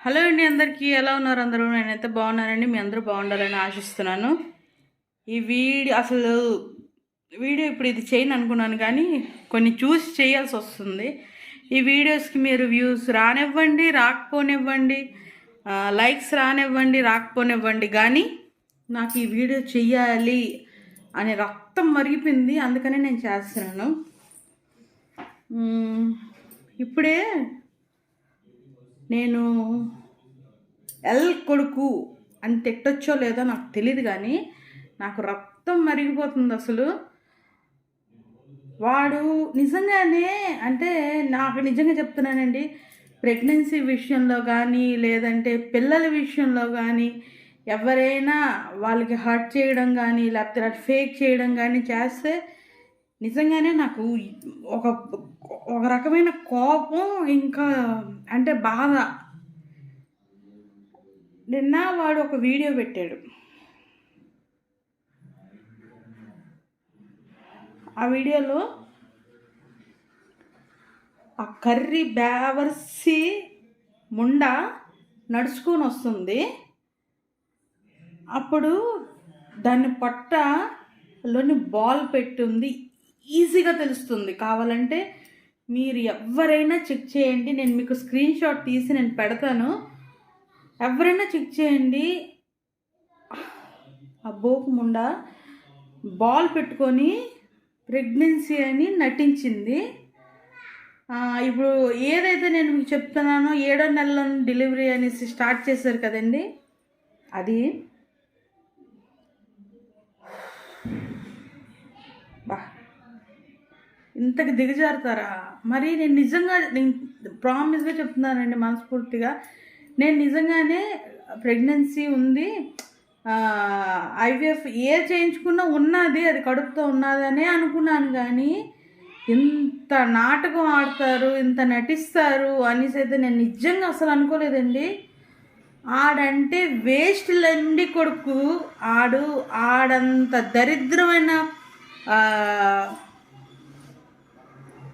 Hello అండి అందరికీ ఎలా ఉన్నారు అందరూ? నేనైతే బాగున్నానండి మీ అందరూ బాగుండాలని ఆశిస్తున్నాను. ఈ వీడియో అసలు వీడియో ఇప్పుడు ఇది చేయను అనుకున్నాను కానీ కొన్ని చూసి చేయాల్సి వస్తుంది. ఈ వీడియోస్కి మీరు వ్యూస్ రానివ్వండి రాకపోనివ్వండి లైక్స్ రానివ్వండి రాకపోనివ్వండి. కానీ నాకు ఈ వీడియో చెయ్యాలి అనే రక్తం మరిగిపోయింది అందుకనే నేను చేస్తున్నాను. ఇప్పుడే నేను ఎల్ కొడుకు అని తిట్టొచ్చో లేదో నాకు తెలియదు కానీ నాకు రక్తం మరిగిపోతుంది అసలు. వాడు నిజంగానే అంటే నాకు నిజంగా చెప్తున్నానండి ప్రెగ్నెన్సీ విషయంలో కానీ లేదంటే పిల్లల విషయంలో కానీ ఎవరైనా వాళ్ళకి హర్ట్ చేయడం కానీ లేకపోతే ఫేక్ చేయడం కానీ చేస్తే నిజంగానే నాకు ఒక ఒక రకమైన కోపం ఇంకా అంటే బాధ. నిన్న వాడు ఒక వీడియో పెట్టాడు. ఆ వీడియోలో ఆ కర్రీ బేవర్సి ముండ నడుచుకొని వస్తుంది. అప్పుడు దాని పట్టలోని బాల్ పెట్టుంది. ఈజీగా తెలుస్తుంది. కావాలంటే మీరు ఎవరైనా చెక్ చేయండి. నేను మీకు స్క్రీన్ షాట్ తీసి నేను పెడతాను. ఎవరైనా చెక్ చేయండి. ఆ బోకు ముండ బాల్ పెట్టుకొని ప్రెగ్నెన్సీ అని నటించింది. ఇప్పుడు ఏదైతే నేను మీకు చెప్తున్నానో ఏడో నెలలో డెలివరీ అనేసి స్టార్ట్ చేశారు కదండి. అది బా. ఇంతకు దిగజారుతారా? మరి నేను నిజంగా నేను ప్రామిస్గా చెప్తున్నానండి మనస్ఫూర్తిగా. నేను నిజంగానే ప్రెగ్నెన్సీ ఉంది. ఐవీఎఫ్ ఏ చేయించుకున్నా ఉన్నది అది కడుపుతో ఉన్నదనే అనుకున్నాను కానీ ఇంత నాటకం ఆడతారు ఇంత నటిస్తారు అనేసి అయితే నేను నిజంగా అసలు అనుకోలేదండి. ఆడంటే వేస్ట్ లండి కొడుకు. ఆడు ఆడంత దరిద్రమైన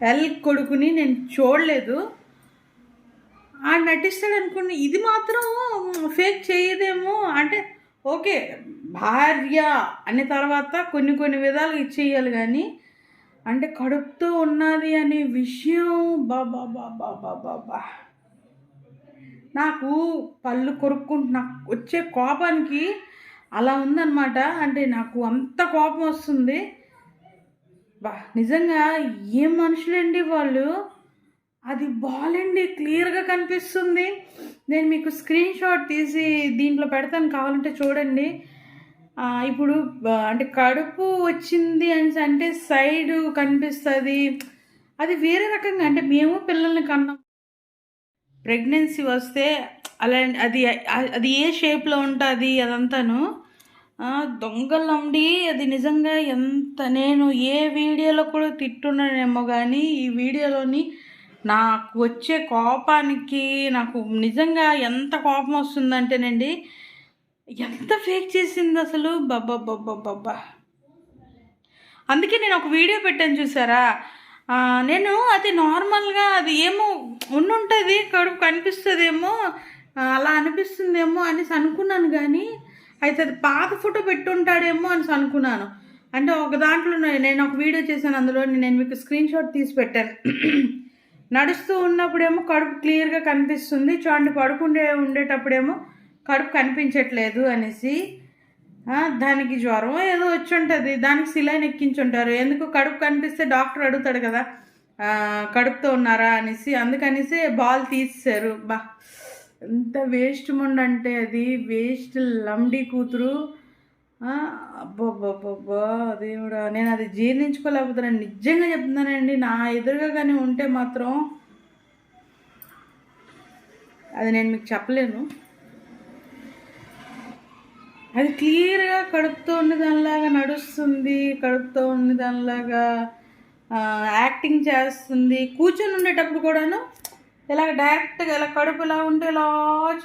ఎల్ కొడుకుని నేను చూడలేదు. ఆ నటిస్తాడు అనుకుని ఇది మాత్రం ఫేక్ చేయదేమో అంటే ఓకే భార్య అనే తర్వాత కొన్ని కొన్ని విధాలు ఇచ్చేయాలి కానీ అంటే కడుపుతో ఉన్నది అనే విషయం బాబా బాబా బాబా బా. నాకు పళ్ళు కొరుక్కుంటు నాకు వచ్చే కోపానికి అలా ఉందన్నమాట. అంటే నాకు అంత కోపం వస్తుంది. బా నిజంగా ఏం మనుషులండి వాళ్ళు? అది బాలండి క్లియర్గా కనిపిస్తుంది. నేను మీకు స్క్రీన్ షాట్ తీసి దీంట్లో పెడతాను కావాలంటే చూడండి. ఇప్పుడు అంటే కడుపు వచ్చింది అని అంటే సైడ్ కనిపిస్తుంది. అది వేరే రకంగా అంటే మేము పిల్లల్ని కన్నాం ప్రెగ్నెన్సీ వస్తే అలా అది అది ఏ షేప్లో ఉంటుంది అదంతాను. దొంగలండి. అది నిజంగా ఎంత నేను ఏ వీడియోలో కూడా తిట్టున్నానేమో కానీ ఈ వీడియోలోని నాకు వచ్చే కోపానికి నాకు నిజంగా ఎంత కోపం వస్తుందంటేనండి ఎంత ఫేక్ చేసింది అసలు? బబ్బా అందుకే నేను ఒక వీడియో పెట్టాను చూసారా? నేను అది నార్మల్గా అది ఏమో ఉండుంటుంది కడుపు కనిపిస్తుందేమో అలా అనిపిస్తుందేమో అనేసి అనుకున్నాను కానీ అయితే అది పాత ఫోటో పెట్టుంటాడేమో అని అనుకున్నాను. అంటే ఒక దాంట్లో నేను ఒక వీడియో చేశాను అందులో నేను మీకు స్క్రీన్ షాట్ తీసి పెట్టాను. నడుస్తూ ఉన్నప్పుడేమో కడుపు క్లియర్గా కనిపిస్తుంది. చూడండి పడుకుండే ఉండేటప్పుడేమో కడుపు కనిపించట్లేదు అనేసి దానికి జ్వరం ఏదో వచ్చి ఉంటుంది దానికి సిలైన్ ఎక్కించుంటారు. ఎందుకు కడుపు కనిపిస్తే డాక్టర్ అడుగుతాడు కదా కడుపుతో ఉన్నారా అనేసి అందుకనేసి బాల్ తీసేశారు. బా. ఎంత వేస్ట్ ముండంటే అది వేస్ట్ లంబడి కూతురు. ఆ, అబ్బబ్బబ్బబ్బా దేవుడా నేను అది జీర్ణించుకోలేకపోతున్నాను నిజంగా చెప్తున్నానండి నా ఎదురుగా కానీ ఉంటే మాత్రం అది నేను మీకు చెప్పలేను. అది క్లియర్గా కడుపుతో ఉన్న దానిలాగా నడుస్తుంది కడుపుతో ఉన్న దానిలాగా యాక్టింగ్ చేస్తుంది కూర్చొని ఉండేటప్పుడు కూడాను ఇలా డైరెక్ట్గా ఇలా కడుపులా ఉంటే ఇలా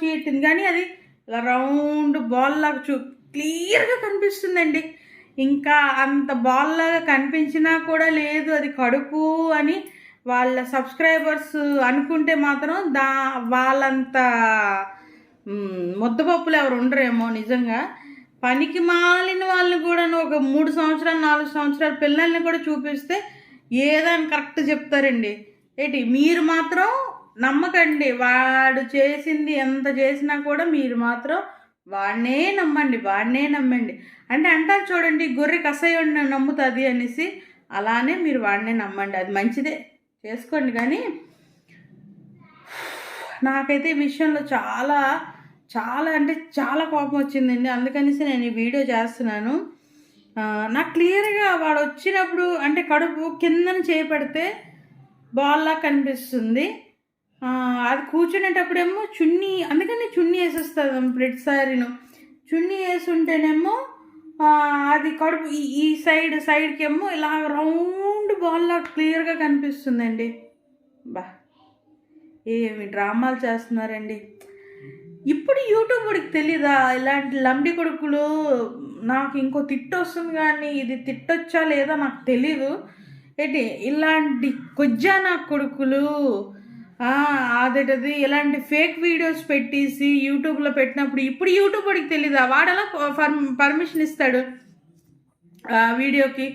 చేయట్టింది కానీ అది ఇలా రౌండ్ బాల్ లాగా చూ క్లియర్గా కనిపిస్తుందండి. ఇంకా అంత బాల్ లాగా కనిపించినా కూడా లేదు అది కడుపు అని వాళ్ళ సబ్స్క్రైబర్స్ అనుకుంటే మాత్రం దా వాళ్ళంత ముద్దపప్పులు ఎవరు ఉండరేమో నిజంగా. పనికి మాలిన వాళ్ళని కూడా ఒక మూడు సంవత్సరాలు నాలుగు సంవత్సరాల పిల్లల్ని కూడా చూపిస్తే ఏదని కరెక్ట్ చెప్తారండి. ఏంటి మీరు మాత్రం నమ్మకండి. వాడు చేసింది ఎంత చేసినా కూడా మీరు మాత్రం వాడినే నమ్మండి. వాడినే నమ్మండి. అంటే అంటారు చూడండి గొర్రె కసయ్యుడిని నమ్ముతుంది అనేసి అలానే మీరు వాడినే నమ్మండి. అది మంచిదే. చేసుకోండి. కానీ నాకైతే ఈ విషయంలో చాలా చాలా అంటే చాలా కోపం వచ్చిందండి. అందుకనేసి నేను ఈ వీడియో చేస్తున్నాను. నాకు క్లియర్గా వాడు వచ్చినప్పుడు అంటే కడుపు కిందన చేపడితే బాల్లా కనిపిస్తుంది. అది కూర్చునేటప్పుడేమో చున్నీ అందుకని చున్నీ వేసేస్తుంది ప్రతిసారిను చున్నీ వేసి ఉంటేనేమో అది కడుపు ఈ ఈ సైడ్ సైడ్కి ఏమో ఇలా రౌండ్ బాల్లా క్లియర్గా కనిపిస్తుందండి. బా ఏమి డ్రామాలు చేస్తున్నారండి. ఇప్పుడు యూట్యూబ్ వాడికి తెలీదా? ఇలాంటి లంబడి కొడుకులు నాకు ఇంకో తిట్టు వస్తుంది కానీ ఇది తిట్టొచ్చా లేదా నాకు తెలీదు. ఏంటి ఇలాంటి కొజ్జానా కొడుకులు అదేటది. ఇలాంటి ఫేక్ వీడియోస్ పెట్టేసి యూట్యూబ్లో పెట్టినప్పుడు ఇప్పుడు యూట్యూబ్ వాడికి తెలీదా? వాడలా పర్మిషన్ ఇస్తాడు వీడియోకి?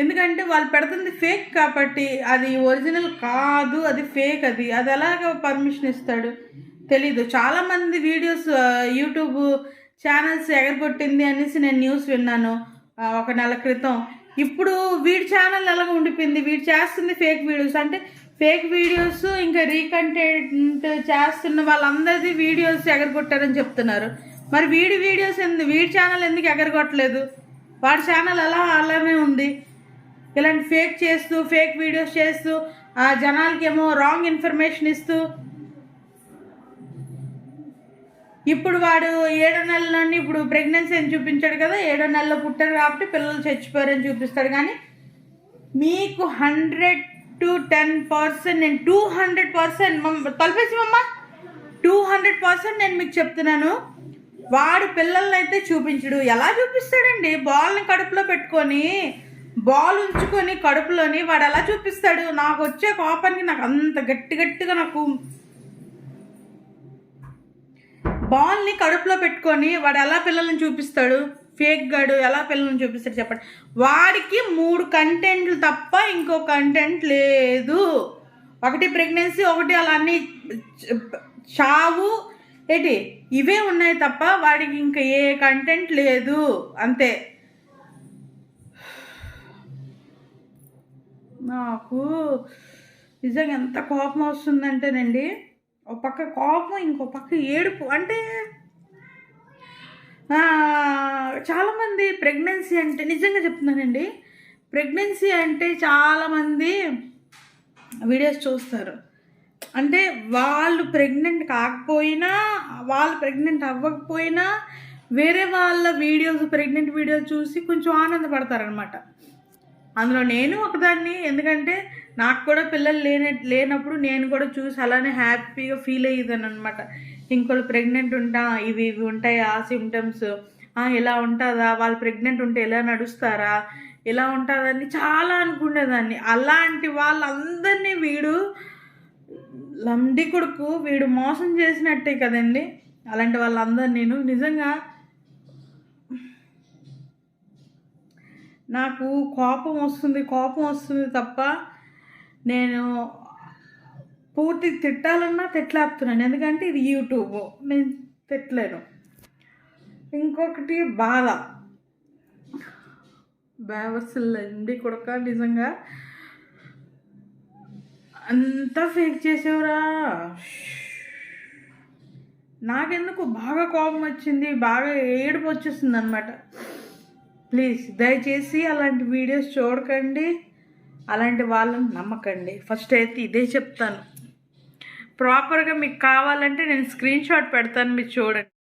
ఎందుకంటే వాళ్ళు పెడుతుంది ఫేక్ కాబట్టి అది ఒరిజినల్ కాదు అది ఫేక్ అది. అది ఎలాగ పర్మిషన్ ఇస్తాడు? తెలీదు. చాలామంది వీడియోస్ యూట్యూబ్ ఛానల్స్ ఎగరగొట్టింది అనేసి నేను న్యూస్ విన్నాను ఒక నెల క్రితం. ఇప్పుడు వీడి ఛానల్ ఎలాగ ఉండిపోయింది? వీడు చేస్తుంది ఫేక్ వీడియోస్ అంటే ఫేక్ వీడియోస్ ఇంకా రీకంటెంట్ చేస్తున్న వాళ్ళందరిది వీడియోస్ ఎగరగొట్టారని చెప్తున్నారు. మరి వీడి వీడియోస్ ఎందుకు వీడి ఛానల్ ఎందుకు ఎగరగొట్టలేదు? వాడి ఛానల్ అలా అలానే ఉంది. ఇలాంటి ఫేక్ చేస్తూ ఫేక్ వీడియోస్ చేస్తూ ఆ జనాలకి ఏమో రాంగ్ ఇన్ఫర్మేషన్ ఇస్తూ ఇప్పుడు వాడు ఏడో నెలలోని ఇప్పుడు ప్రెగ్నెన్సీ అని చూపించాడు కదా ఏడో నెలలో పుట్టారు కాబట్టి పిల్లలు చచ్చిపోయారని చూపిస్తాడు. కానీ మీకు హండ్రెడ్ టు టెన్ పర్సెంట్ నేను టూ హండ్రెడ్ పర్సెంట్ తలపేసి మమ్మ టూ హండ్రెడ్ పర్సెంట్ నేను మీకు చెప్తున్నాను. వాడు పిల్లల్ని అయితే చూపించడు. ఎలా చూపిస్తాడండి? బాల్ని కడుపులో పెట్టుకొని బాల్ ఉంచుకొని కడుపులోని వాడు ఎలా చూపిస్తాడు. నాకు వచ్చే కోపానికి నాకు అంత గట్టి గట్టిగా నాకు బాల్ని కడుపులో పెట్టుకొని వాడు ఎలా పిల్లల్ని చూపిస్తాడు? ఫేక్ గాడు ఎలా పిల్లల్ని చూపిస్తాడు చెప్పండి. వాడికి మూడు కంటెంట్లు తప్ప ఇంకో కంటెంట్ లేదు. ఒకటి ప్రెగ్నెన్సీ ఒకటి అలా అన్ని చ- చావు ఏంటి? ఇవే ఉన్నాయి తప్ప వాడికి ఇంకా ఏ కంటెంట్ లేదు. అంతే. నాకు నిజంగా ఎంత కోపం వస్తుందంటేనండి ఒక పక్క కోపం ఇంకో పక్క ఏడుపు. అంటే ఆ, చాలామంది ప్రెగ్నెన్సీ అంటే నిజంగా చెప్తున్నానండి ప్రెగ్నెన్సీ అంటే చాలామంది వీడియోస్ చూస్తారు. అంటే వాళ్ళు ప్రెగ్నెంట్ కాకపోయినా వాళ్ళు ప్రెగ్నెంట్ అవ్వకపోయినా వేరే వాళ్ళ వీడియోస్ ప్రెగ్నెంట్ వీడియోస్ చూసి కొంచెం ఆనందపడతారనమాట అందులో నేను ఒకదాన్ని ఎందుకంటే నాకు కూడా పిల్లలు లేని లేనప్పుడు నేను కూడా చూసి అలానే హ్యాపీగా ఫీల్ అయ్యేదాన్ని అనమాట ఇంకోళ్ళు ప్రెగ్నెంట్ ఉంటా ఇవి ఇవి ఉంటాయి ఆ సిమ్టమ్స్ ఇలా ఉంటుందా? వాళ్ళు ప్రెగ్నెంట్ ఉంటే ఎలా నడుస్తారా? ఎలా ఉంటుందని చాలా అనుకునేదాన్ని. అలాంటి వాళ్ళందరినీ వీడు లండి కొడుకు వీడు మోసం చేసినట్టే కదండి. అలాంటి వాళ్ళందరూ నేను నిజంగా నాకు కోపం వస్తుంది కోపం వస్తుంది తప్ప నేను పూర్తి తిట్టాలన్నా తిట్లాపుతున్నాను ఎందుకంటే ఇది యూట్యూబ్ నేను తిట్టలేను. ఇంకొకటి బాధ బేవస్సులండి కొడక నిజంగా అంతా ఫేక్ చేసేవరా? నాకెందుకు? బాగా కోపం వచ్చింది బాగా ఏడుపు వచ్చేస్తుంది అనమాట ప్లీజ్ దయచేసి అలాంటి వీడియోస్ చూడకండి. అలాంటి వాళ్ళని నమ్మకండి. ఫస్ట్ అయితే ఇదే చెప్తాను. ప్రాపర్గా మీకు కావాలంటే నేను స్క్రీన్ షాట్ పెడతాను మీరు చూడండి.